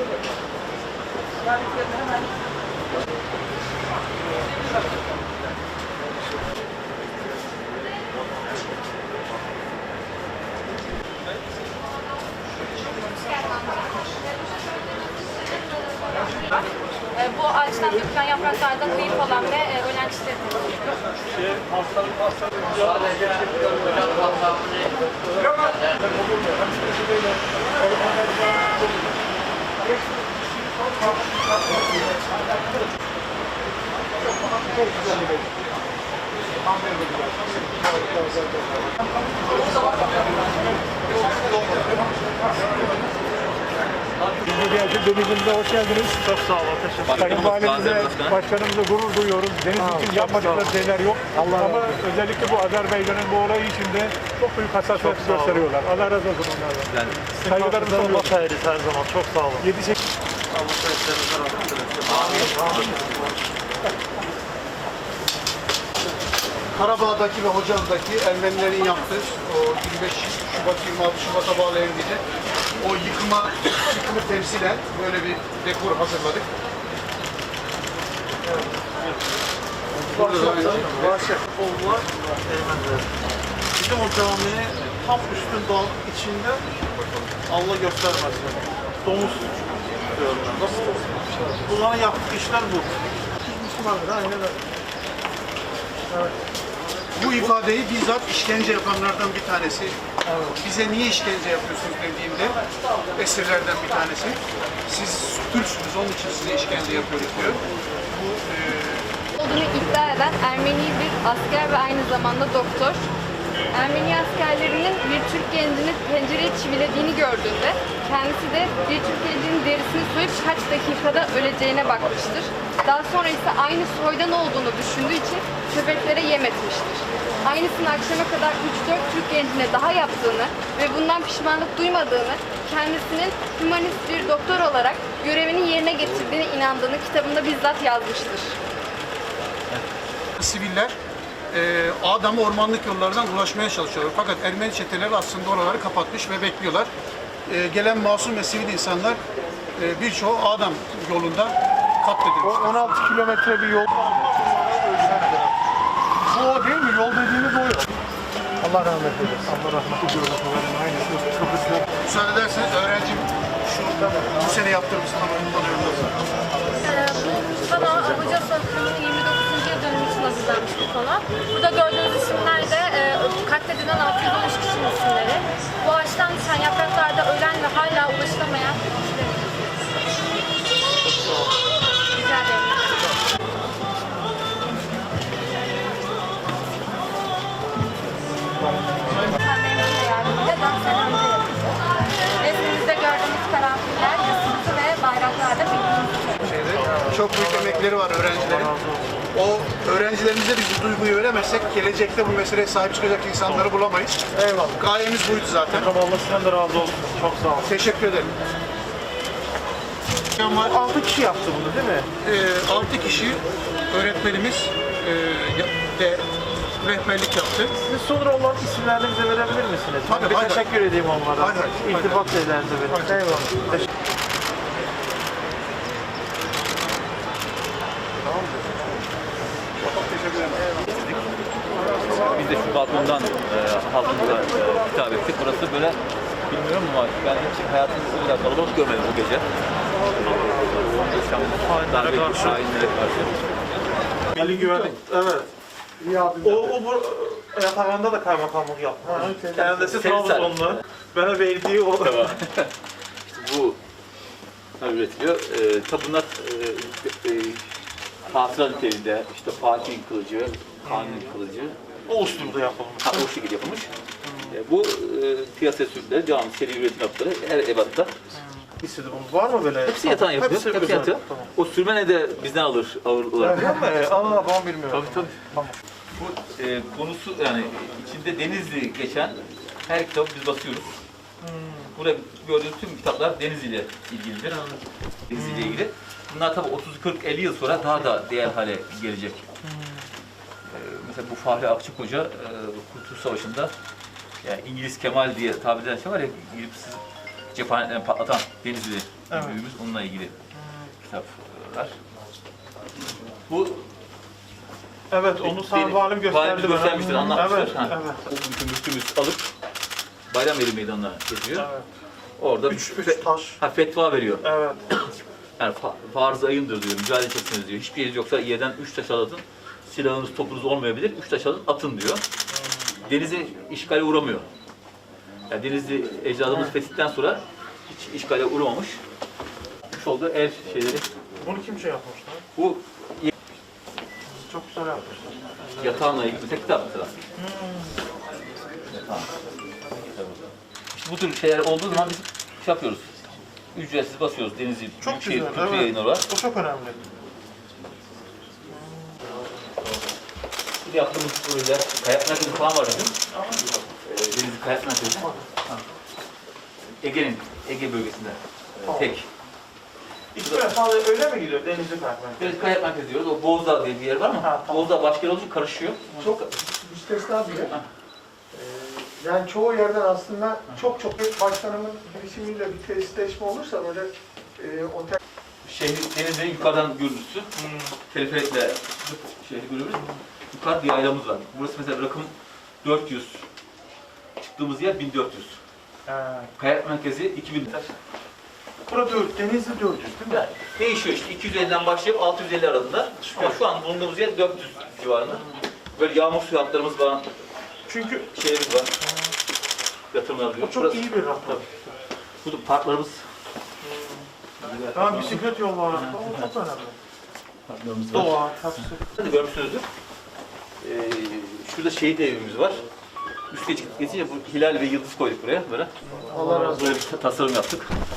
E, bu ağaçtan dökülen yapraklardan uyup olan ve e, ölen kişileri temsil ediyor. Denizimize hoş geldiniz. Çok sağ olun. Teşekkür Sayın Valimize, Başkanım. Başkanımıza gurur duyuyoruz. Deniz için yapmadıkları şeyler yok. Ama özellikle bu Azerbaycan'ın bu olayı içinde çok büyük hassasiyet Çok gösteriyorlar. Allah razı olsun onlardan. Yani Saygılarımı sunuyorum. bakayırız her zaman. Çok sağ olun. 7 8 Allah sayetlerinizden razı olsun. Karabağ'daki ve Hocalı'daki Ermenilerin yaptığı o 25 Şubat 26 Şubat'a bağlayan gece o yıkıma, yıkımı temsilen böyle bir dekor hazırladık. Burada da aynı. Oğullar Ermeniler. Bizim o caminin tam üstün dağ içinde Allah göstermesin. Domuz diyorum ben. Bunların yaptığı işler bu. Müslümanlar aynen öyle. Bu ifadeyi bizzat işkence yapanlardan bir tanesi. Bize niye işkence yapıyorsunuz dediğimde esirlerden bir tanesi. Siz Türksünüz onun için size işkence yapıyoruz diyor. Bu e, olduğunu iddia eden Ermeni bir asker ve aynı zamanda doktor. Ermeni askerlerinin bir Türk gencini pencereye çivilediğini gördüğünde kendisi de bir Türk gencinin derisini soyup kaç dakikada öleceğine bakmıştır. Daha sonra ise aynı soydan olduğunu düşündüğü için köpeklere yem etmiştir. Aynısını akşama kadar 3-4 Türk gencine daha yaptığını ve bundan pişmanlık duymadığını, kendisinin humanist bir doktor olarak görevini yerine getirdiğine inandığını kitabında bizzat yazmıştır. siviller e, adamı ormanlık yollardan ulaşmaya çalışıyorlar. Fakat Ermeni çeteleri aslında oraları kapatmış ve bekliyorlar. E, gelen masum ve sivil insanlar e, birçoğu adam yolunda katledilmiş. 16 kilometre bir yol. Bu o değil mi? Yol dediğiniz o yol. Allah rahmet eylesin. Allah rahmet eylesin. Aynısı Kıbrıs'ta. Müsaade ederseniz öğrencim şu bu sene kullanıyorum. Ee, bu kano Abuca Soykırımı'nın 29. için hazırlanmış bir kano. Burada gördüğünüz isimler de e, katledilen 613 kişinin isimleri. Bu ağaçtan düşen yapraklarda ölen ve hala ulaşılamayan çok büyük emekleri var öğrencilerin. O öğrencilerimize biz bu duyguyu veremezsek gelecekte bu meseleye sahip çıkacak insanları bulamayız. Eyvallah. Gayemiz buydu zaten. Hocam Allah sizden de razı olsun. Çok sağ olun. Teşekkür ederim. Ama 6 kişi yaptı bunu değil mi? e, 6 kişi öğretmenimiz e, de rehberlik yaptı. Siz sonra onların isimlerini bize verebilir misiniz? Tabii, bir teşekkür edeyim onlara. Haydi, haydi. İltifat verin. Haydi. Eyvallah. Teşekkür biz de şu balkondan e, halkımıza e, hitap ettik. Burası böyle bilmiyorum ama ben hiç hayatımda bu kadar kalabalık görmedim bu gece. Darbe karşı. hainlere karşı. Milli güvenlik. Evet. O, o bu yatağında da kaymakamlık yaptı. Kendisi. Trabzonlu. Bana verdiği o. Tamam. işte bu üretiliyor. E, tabi bunlar e, e, hatıra niteliğinde işte Fatih'in kılıcı, Kanun'un kılıcı O usulda yapılmış. ha, o şekilde yapılmış. E, bu e, piyasaya sürdüler. Devamlı seri üretim yaptılar. Her ebatta. Bir sürü bunun var mı böyle? Hepsi yatan yapıyor. Hepsi Hepsi, yatan. Tamam. O sürmene de bizden alır ağır olarak. Öyle mi? Aa ben bilmiyorum. Tabii tabii. Bu e, konusu yani içinde Denizli geçen her kitabı biz basıyoruz. Burada gördüğünüz tüm kitaplar Denizli ile ilgilidir. Denizli ile ilgili. Bunlar tabii 30 40 50 yıl sonra daha da değer hale gelecek. E, mesela bu Fahri Akçık Hoca e, Kurtuluş Savaşı'nda yani İngiliz Kemal diye tabir edilen şey var ya girip siz cephaneden patlatan Denizli Evet. büyüğümüz onunla ilgili kitaplar. Bu Evet, onu Benim- Valim gösterdi bana. göstermiştir, anlatmıştır. Evet, Ha. evet. O alıp Bayramyeri Meydanı'na geziyor. Evet. Orada Üç, fe- üç taş. ha, fetva veriyor. Evet. Yani fa farz ayındır diyor, mücadele edeceksiniz diyor. Hiçbir yeriniz yoksa yerden üç taş alın, silahınız, topunuz olmayabilir, üç taş alın, atın diyor. Denize işgale uğramıyor. Yani Denizli ecdadımız fetihten sonra hiç işgale uğramamış. Şu oldu el şeyleri. Bunu kim şey yapmışlar? Bu Çok güzel yapmışlar. yatağınla ilgili mesela kitap mesela. Yatağın. İşte bu tür şeyler olduğu zaman biz şey yapıyoruz. Ücretsiz basıyoruz Denizli Çok Büyükşehir güzel, Kültür evet. Yayınları var. O çok önemli. Bir de yaptığımız projeler, kayak merkezi falan var bizim. Ee, Denizli Kayak Merkezi. Ha. Ege'nin, Ege bölgesinde. Ee, Tek. İlk defa öyle mi gidiyor Denizli Kalkmen? Deniz Kayak Merkezi diyoruz. O Bozdağ diye bir yer var ama Ha, tamam. Bozdağ başka yer için karışıyor. çok müstesna bir yer. Ee, yani çoğu yerden aslında çok çok başkanımın girişimiyle bir tesisleşme olursa böyle e, otel Şehri, denizin yukarıdan görüntüsü. Teleferikle şehri görüyoruz. Yukarıda bir yaylamız var. Burası mesela rakım 400. Çıktığımız yer 1400. Ha. Kayak merkezi 2000 metre. Burada dört, Denizli 400 değil mi? Yani değişiyor işte 250'den başlayıp 650 arasında. Ama şu an bulunduğumuz yer 400 civarında. Böyle yağmur suyu hatlarımız var, Çünkü şeylerimiz var. Yatırımlar diyor. o çok Burası- iyi bir rakam. Bu da parklarımız. Tamam bisiklet yolları, o çok önemli. Parklarımız var. Doğa, hepsi. Görmüşsünüzdür. Ee, şurada şehit evimiz var. Üst geçince bu hilal ve yıldız koyduk buraya böyle. Allah razı olsun. Böyle bir tasarım yaptık.